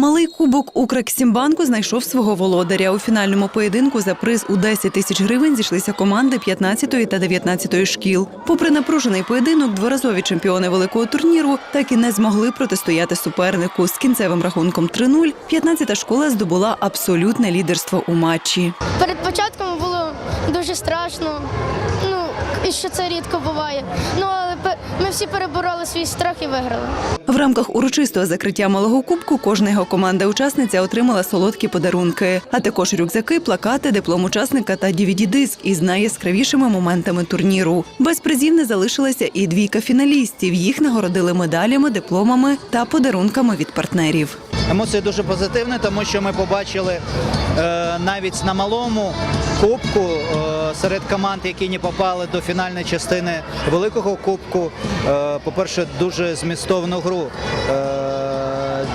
Малий кубок Укрексімбанку знайшов свого володаря. У фінальному поєдинку за приз у 10 тисяч гривень зійшлися команди 15 та 19 шкіл. Попри напружений поєдинок, дворазові чемпіони великого турніру так і не змогли протистояти супернику. З кінцевим рахунком 3-0 15-та школа здобула абсолютне лідерство у матчі. Перед початком було дуже страшно. Ну, і що це рідко буває. Ми всі перебороли свій страх і виграли. В рамках урочистого закриття малого кубку кожна його команда-учасниця отримала солодкі подарунки, а також рюкзаки, плакати, диплом учасника та dvd-диск із найяскравішими моментами турніру. Без призів не залишилася і двійка фіналістів. Їх нагородили медалями, дипломами та подарунками від партнерів. Емоції дуже позитивні, тому що ми побачили е, навіть на малому кубку е, серед команд, які не попали до фінальної частини великого кубку. Е, по-перше, дуже змістовну гру.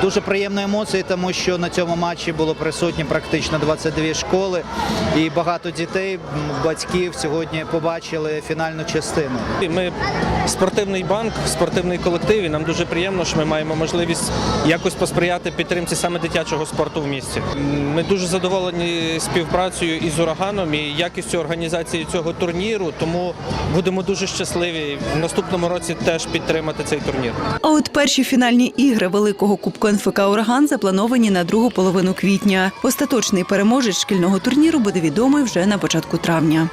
Дуже приємні емоції, тому що на цьому матчі було присутні практично 22 школи, і багато дітей, батьків сьогодні побачили фінальну частину. Ми спортивний банк, спортивний колектив. І нам дуже приємно, що ми маємо можливість якось посприяти підтримці саме дитячого спорту в місті. Ми дуже задоволені співпрацею із ураганом і якістю організації цього турніру. Тому будемо дуже щасливі в наступному році теж підтримати цей турнір. А от перші фінальні ігри великого кубку НФК Ураган заплановані на другу половину квітня. Остаточний переможець шкільного турніру буде відомий вже на початку травня.